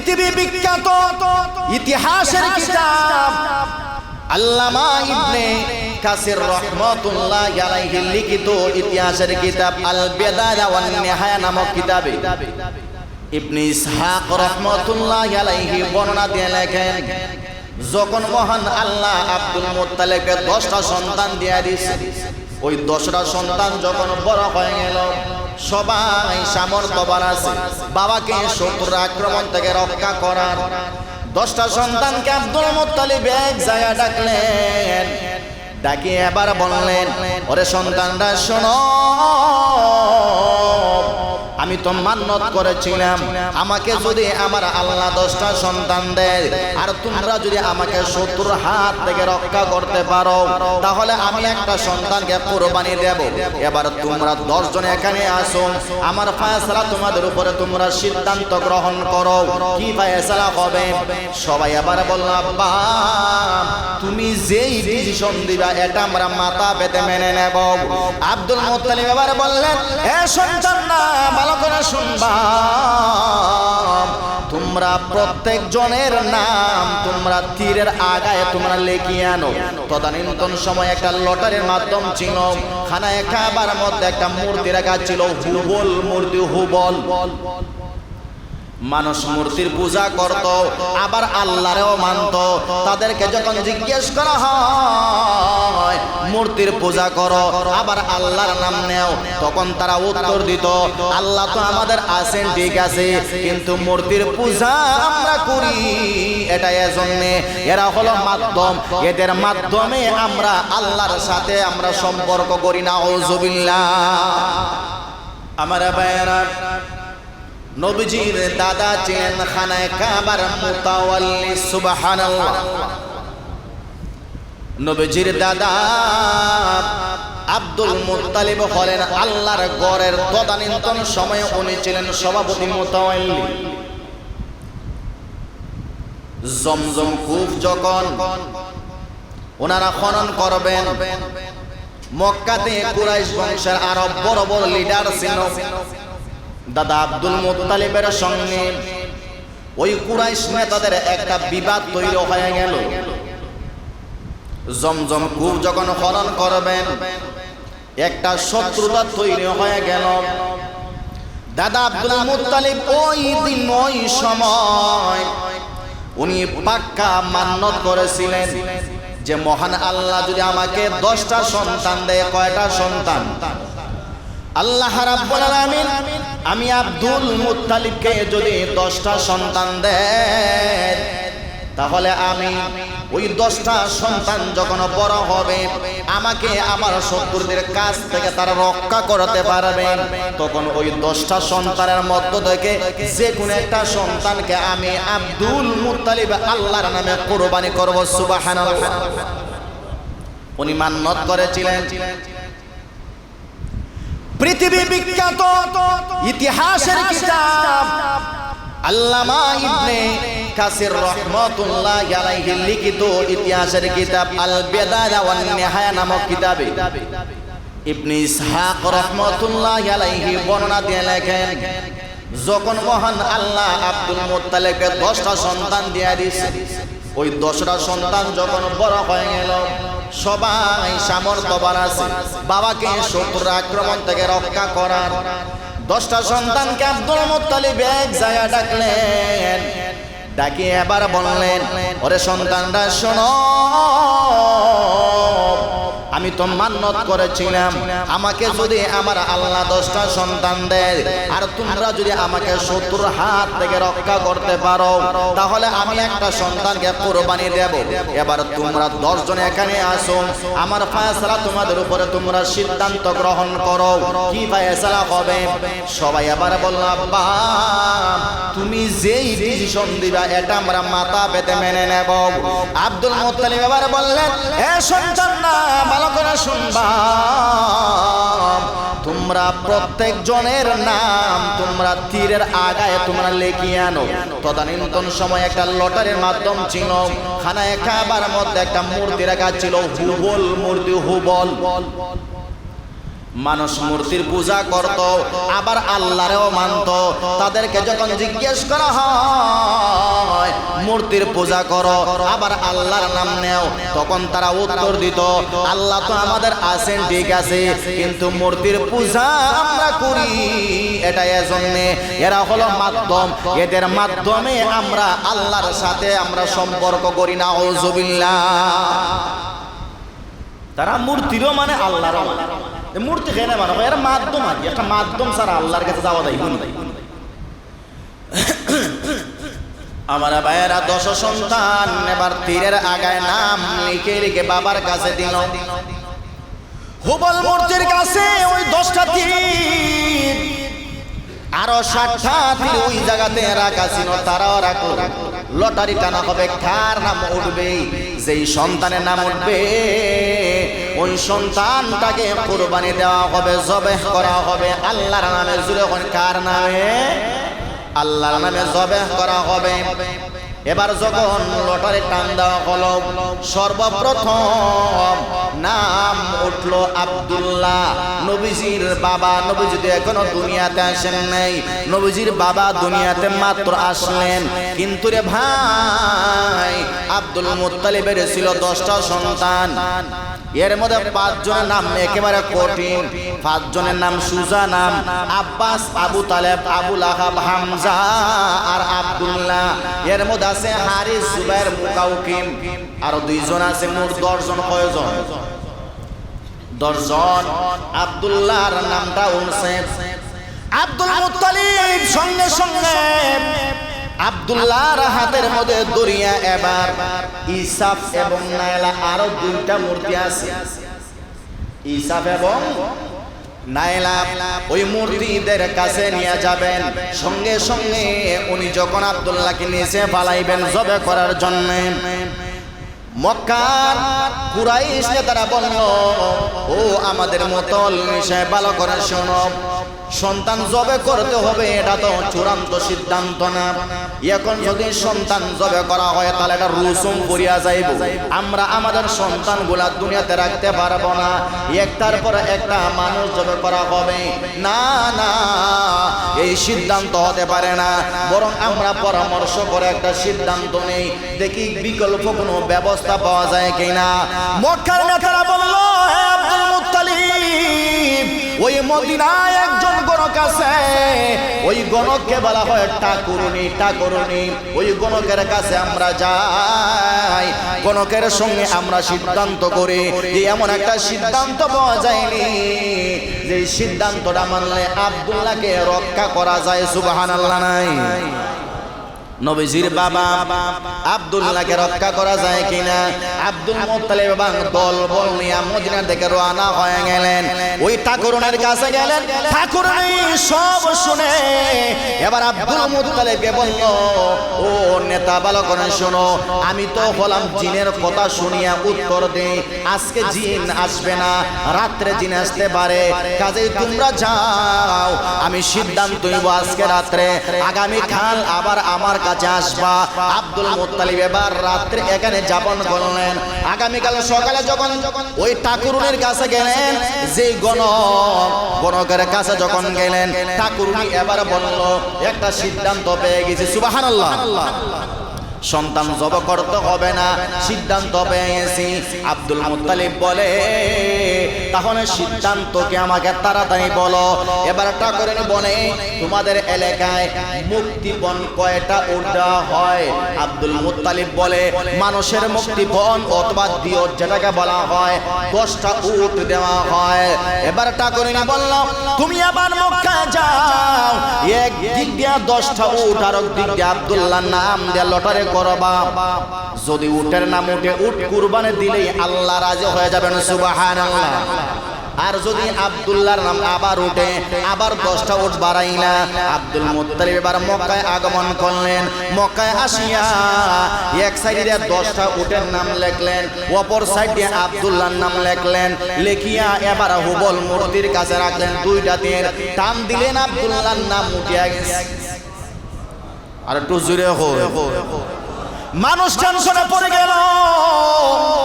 পৃথিবী বিখ্যাত ইতিহাসের কিতাব আল্লামা ইবনে কাসির রহমাতুল্লাহ আলাইহি লিখিত ইতিহাসের কিতাব আল বিদায়া ওয়ান নিহায়া নামক কিতাবে। ইবনে ইসহাক রহমাতুল্লাহ আলাইহি বর্ণনা দিয়ে লেখেন যখন মহান আল্লাহ আব্দুল মুত্তালিবকে দশটা সন্তান দিয়ে দিয়েছে ওই দশটা সন্তান যখন বড় হয়ে গেল সবাই সামর্থ্যবান আছে। বাবাকে শত্রুর আক্রমণ থেকে রক্ষা করার। দশটা সন্তানকে আব্দুল মুত্তালিব এক জায়গা ডাকলেন। ডাকি এবার বললেন, ওরে সন্তানরা, শোনো। আমি তো মান্নত করেছিলাম। আমাকে যদি আমার আল্লাহ দশটা সন্তান দেয়, আর তোমরা যদি আমাকে শত্রুর হাত থেকে রক্ষা করতে পারো, তাহলে আমি একটা সন্তানকে কোরবানি দেব। এবার তোমরা দশজন এখানে আসো। আমার ফায়সালা তোমাদের উপরে তোমরা সিদ্ধান্ত গ্রহণ করো। কি ফায়সালা হবে? সবাই এবার বললাম আব্বা, তুমি যেই ডিসিশন দিবা, এটা আমরা মাথা পেতে মেনে নেব। আব্দুল মুত্তালিব এবার বললেন, এ সন্তান না ভালো করে শুনবা তোমরা প্রত্যেক জনের নাম, তোমরা তীরের আগায় তোমরা লেখিয়ে আনো। তদানীন্তন সময় একটা লটারির মাধ্যম ছিল, খানায় খাবার মধ্যে একটা মূর্তি রাখা ছিল, হুবল মূর্তি, হুবল। মানুষ মূর্তির পূজা করত, আবার আল্লাহরেও মানত। তাদেরকে যখন জিজ্ঞেস করা হয়, মূর্তির পূজা করো, আবার আল্লাহর নাম নেও? তখন তারা উত্তর দিত, আল্লাহ তো আমাদের আছেন, ঠিক আছে, কিন্তু মূর্তির পূজা আমরা করি। এটা এজন্যে এরা হলো মাধ্যম। এদের মাধ্যমে আমরা আল্লাহর সাথে আমরা সম্পর্ক করি না ওজুবিল্লাহ আমার ভাইয়েরা নবীজির দাদা ছিলেন খানায় কাবার মুতাওয়াল্লি, সুবহানাল্লাহ। নবীজির দাদা আব্দুল মুত্তালিব হলেন আল্লাহর গড়ের তদানীন্তন সময়ে উনি ছিলেন সভাপতি মুতাওয়াল্লি। জমজম কূপ যখন ওনারা খনন করবেন, মক্কাতে কুরাইশ বংশের আরও বড় বড় লিডার ছিল। দাদা আব্দুল মুত্তালিবের সঙ্গে। ওই কুরাইশ নেতাদের একটা বিবাদ তৈরি হয়ে গেল। জমজম কূপ যখন খনন করবেন, একটা শত্রুতা তৈরি হয়ে গেল। দাদা আব্দুল মুত্তালিব ওই দিন, ওই সময় উনি পাক্কা মান্যত করেছিলেন যে, মহান আল্লাহ যদি আমাকে দশটা সন্তান দেয়, কয়টা সন্তান? আল্লাহ রাব্বুল আলামিন আমি আব্দুল মুত্তালিবকে যদি দশটা সন্তান দেন, তাহলে আমি ওই দশটা সন্তান যখন বড় হবে, আমাকে আমার শত্রুদের কাছ থেকে তারা রক্ষা করতে পারবে। তখন ওই দশটা সন্তানের মধ্য থেকে যে কোনো একটা সন্তানকে আমি আব্দুল মুত্তালিব আল্লাহর নামে কোরবানি করব, সুবহানাল্লাহ। উনি মান্নত করেছিলেন। পৃথিবী বিখ্যাত ইতিহাসের কিতাব আল্লামা ইবনে কাসির রহমাতুল্লাহ আলাইহি লিখিত ইতিহাসের কিতাব আল বিদায়া ওয়ান নিহায়া নামক কিতাবে। ইবনে ইসহাক রহমাতুল্লাহ আলাইহি বর্ণনা দিয়ে লেখেন যখন মহান আল্লাহ আব্দুল মুত্তালিবকে দশটা সন্তান দিয়ে দিয়েছে ওই দশটা সন্তান যখন বড় হয়ে গেল সবাই সামর্থ্যবান আছে। বাবাকে শত্রুর আক্রমণ থেকে রক্ষা করার। দশটা সন্তানকে আব্দুল মুত্তালিব এক জায়গা ডাকলেন। ডাকি এবার বললেন, ওরে সন্তানরা, শোনো আমি তো মান্নত করেছিলাম। আমাকে যদি আমার আল্লাহ দশটা সন্তান দেয়, আর তোমরা যদি আমাকে শত্রুর হাত থেকে রক্ষা করতে পারো, তাহলে আমি একটা সন্তানকে কোরবানি দেব। এবার তোমরা দশজন এখানে আসো। আমার ফায়সালা তোমাদের উপরে তোমরা সিদ্ধান্ত গ্রহণ করো। কি ফায়সালা হবে? সবাই আবার বললাম আব্বা, তুমি যেই ডিসিশন দিবা, এটা আমরা মাথা পেতে মেনে নেব। আব্দুল মুত্তালিব এবার বললেন, এ সন্তান না ভালো করে শুনবা। তোমরা প্রত্যেক জনের নাম, তোমরা তীরের আগায় তোমরা লেখিয়ে আনো। তদানীন্তন সময় একটা লটারির মাধ্যম ছিল। খানায় খাবার মধ্যে একটা মূর্তি রাখা ছিল, হুবল মূর্তি, হুবল। মানুষ মূর্তির পূজা করত, আবার আল্লাহরেও মানত। তাদেরকে যখন জিজ্ঞেস করা হয়, মূর্তির পূজা করো, আবার আল্লাহর নাম নেও? তখন তারা উত্তর দিত, আল্লাহ তো আমাদের আছেন, ঠিক আছে, কিন্তু মূর্তির পূজা আমরা করি এটা এজন্যে। এরা হলো মাধ্যম, এদের মাধ্যমে আমরা আল্লাহর সাথে আমরা সম্পর্ক করি না ওজবিল্লা তারা মূর্তিরও মানে আল্লাহর মূর্তি খেয়ে মানে এরা মাধ্যম আর একটা মাধ্যম ছাড়া আল্লাহর কাছে যাওয়া যায় আমার ভাইয়েরা দশ সন্তান, এবার তীরের আগায় নাম লিখে লিখে বাবার কাছে দিল। হুবল মূর্তির কাছে ওই দশটা তীর, আরও ষাটটা তীর ওই জায়গাতে রাখা ছিল, তারাও রাখল। লটারি টানা হবে, কার নাম উঠবে, যেই সন্তানের নাম উঠবে ওই সন্তানটাকে কোরবানি দেওয়া হবে জবে করা হবে, আল্লাহর নামে জুড়ে কার নামে? আল্লাহর নামে জবে করা হবে। এবার যখন লটারি টান দেওয়া হলো, সর্বপ্রথম নাম উঠল আব্দুল্লাহ। নবীজির বাবা, নবীজি এখনও দুনিয়াতে আসেন নাই। নবীজির বাবা দুনিয়াতে মাত্র আসলেন। কিন্তু রে ভাই, আব্দুল মুত্তালিবের ছিল দশটা সন্তান। এর মধ্যে পাঁচজনের নাম একেবারে কঠিন। পাঁচজনের নাম সুজা নাম আব্বাস, আবু তালেব আবুল আহাব হামজা আর আব্দুল্লাহ। এর মধ্যে আছে হারিস, জুবাইর, মুকাউকিম। আর দুইজন আছে, মোট দশজন, কয়জন? দশজন। আব্দুল্লাহর নামটা উনছে আব্দুল মুত্তালিব সঙ্গে সঙ্গে আব্দুল্লাহর হাতের মধ্যে দরিয়া এবার, ইসাফ এবং নায়লা আরও দুইটা মূর্তি আছে। ইসাফ এবং নাইলা ওই মূর্তিদের কাছে নিয়ে যাবেন। সঙ্গে সঙ্গে উনি যখন আব্দুল্লাহকে নিচে পালাইবেন জবে করার জন্য। মক্কার কুরাইশ তারা বলল, ও আমাদের মতল মিশায় ভালো করে শোনো। সন্তান জবে করতে হবে, এটা তো চূড়ান্ত সিদ্ধান্ত না। এখন যদি সন্তান জবে করা হয়, তাহলে এটা রুসুম করিয়া যাইব। আমরা আমাদের সন্তানগুলা দুনিয়াতে রাখতে পারব না। একটার পর একটা মানুষ জবে করা হবে। না না, এই সিদ্ধান্ত হতে পারে না। বরং আমরা পরামর্শ করে একটা সিদ্ধান্ত নেই। দেখি বিকল্প কোনো ব্যবস্থা পাওয়া যায় কিনা। মক্কার নেতারা বলল, "হে আব্দুল মুত্তালিব ওই মদিনায় একজন গণক আছে। ওই গণককে বলা হয় ঠাকুরনি ঠাকুরনি। ওই গণকের কাছে আমরা যাই। গণকের সঙ্গে আমরা সিদ্ধান্ত করি যে এমন একটা সিদ্ধান্ত পাওয়া যায়নি। যে সিদ্ধান্তটা মানলে আব্দুল্লাহকে রক্ষা করা যায় সুবাহান আল্লাহ নাই। নবীজির বাবা আব্দুল্লাহকে রক্ষা করা যায় কিনা? আব্দুল মোত্তালিব এবং দল বল নিয়ে মদিনা থেকে রওনা হয়ে গেলেন। ওই ঠাকুরনের কাছে গেলেন। ঠাকুরনি সব শুনে। এবার আব্দুল মোত্তালিবকে বলল ও নেতা ভালো করে শোনো। আমি তো হলাম জিনের কথা শুনিয়া উত্তর দেই। আজকে জিন আসবে না। রাত্রে জিন আসতে পারে। কাজেই তোমরা যাও। আমি সিদ্ধান্ত নিব আজকে রাত্রে। আগামী কাল আবার আমার কাছে আসবা। আব্দুল মোত্তালিব এবার রাত্রে এখানে যাপন করলেন। আগামীকাল সকালে যখন ওই ঠাকুরুনের কাছে গেলেন যে গণক গণকের কাছে যখন গেলেন ঠাকুর এবার বলল, একটা সিদ্ধান্ত পেয়ে গেছি। সুবাহানাল্লাহ। সন্তান জব করতে হবে না, সিদ্ধান্ত পেয়েছি। আব্দুল মুত্তালিব বলে, তাহলে সিদ্ধান্তকে আমাকে তাড়াতাড়ি বলো। এবার ঠাকুরেন বলে তোমাদের এলাকায় মুক্তিপণ কয়টা উঠা হয়? আব্দুল মুত্তালিব বলে, মানুষের মুক্তিপণ অথবা দিও যেটাকে বলা হয়, দশটা উট দেওয়া হয়। এবার ঠাকুরিন বলল, তুমি আবার মক্কায় যাও। এক দিক দিয়া দশটা উট আর দিক দিয়ে আব্দুল্লাহ নাম দিয়ে লটারে করবা। যদি উটের নাম উঠে উট কুরবানি দিলেই আল্লাহ রাজি হয়ে যাবেন সুবাহান আর যদি আব্দুল্লাহর নাম আবার উঠে, আবার দশটা উঠ বাড়াইলা আব্দুল মুত্তালিব এবার মক্কায় আগমন করলেন। মক্কায় আসিয়া এক সাইডে দশটা উটের নাম লেখলেন, অপর সাইডে আব্দুল্লাহর নাম লেখলেন। লেখিয়া এবার হুবল মূর্তির কাছে রাখলেন দুইটা তীর। টান দিলেন আব্দুল্লাহর নাম উঠিয়া গেছে। আর একটু জুড়ে হয় মানুষ টেনশনে পড়ে গেল।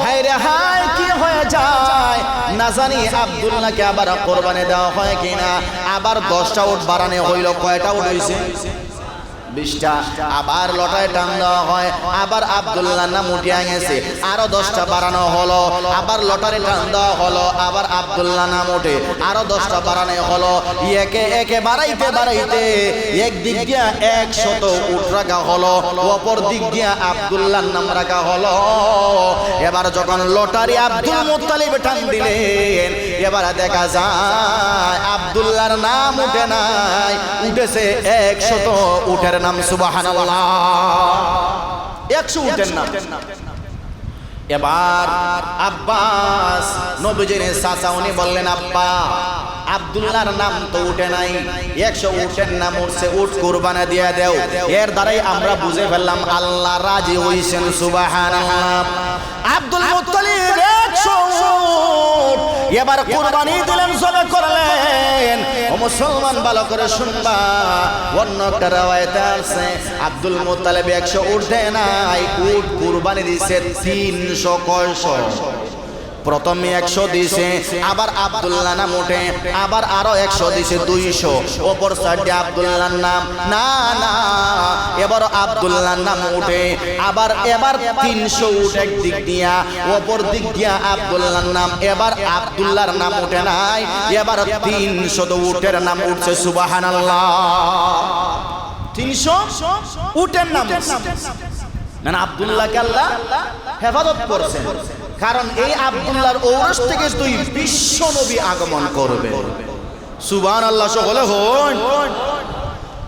হাই রে হাই কি হয়ে যায়? না জানি আব্দুল্লাহকে আবার কোরবানি দেওয়া হয় কিনা। আবার দশটা উঠ বাড়ানো হইল, কয়টা উঠ হইছে? বিশটা আবার লটায় টান দেওয়া হয়, আবার আব্দুল্লাহ নাম উঠিয়া গেছে আরও দশটা বাড়ানো হলো, আবার লটারি টান দেওয়া হলো, আবার আব্দুল্লাহ নাম উঠে আরও দশটা বাড়ানো হলো, একে একে বাড়াইতে বাড়াইতে একদিক দিয়া একশত উঠ রাখা হলো, অপর দিক দিয়া আব্দুল্লাহর নাম রাখা হলো। এবার যখন লটারি আব্দুল মুত্তালিব টান দিলেন, এবার দেখা যায় আব্দুল্লাহর নাম উঠে নাই, উঠেছে একশত উঠের নাম সুবহানাল্লাহ। একশো উঠের নাম এবার আব্বাস নবীজির চাচা, উনি বললেন, আব্বা, আব্দুল্লাহর নাম তো উঠে নাই। একশো উঠের নাম উঠছে উঠ, কুরবানা দিয়ে দেও। এর দ্বারাই আমরা বুঝে ফেললাম, আল্লাহ রাজি হইছেন, সুবহানাল্লাহ। আব্দুল মুত্তালিব একশো এবার কুরবানি দিলেন সবে করলেন। মুসলমান, ভালো করে শুনবা। অন্য একটা রাওয়ায়াতে আছে, আব্দুল মোতালেব একশো উঠে নাই উঠ কুরবানি দিছে তিনশো, কয়শো। প্রথমে একশো দিছে, আবার আব্দুল্লাহ নাম উঠে আবার আরও একশো দিছে, দুইশো। ওপর সাইডে আব্দুল্লাহর নাম, না না, এবার আব্দুল্লাহর নাম উঠে আবার এবার তিনশো উঠে দিক দিয়া, ওপর দিক দিয়া আব্দুল্লাহর নাম, এবার আব্দুল্লাহর নাম উঠে নাই, এবার তিনশো উঠের নাম উঠছে সুবাহান তিনশো উঠের নাম মানে আব্দুল্লাহকে আল্লাহ হেফাজত করছেন। কারণ এই আবদুল্লাহর ঔরস থেকে তুই বিশ্ব নবী আগমন করবে সুবান আল্লাহ সকলে হন।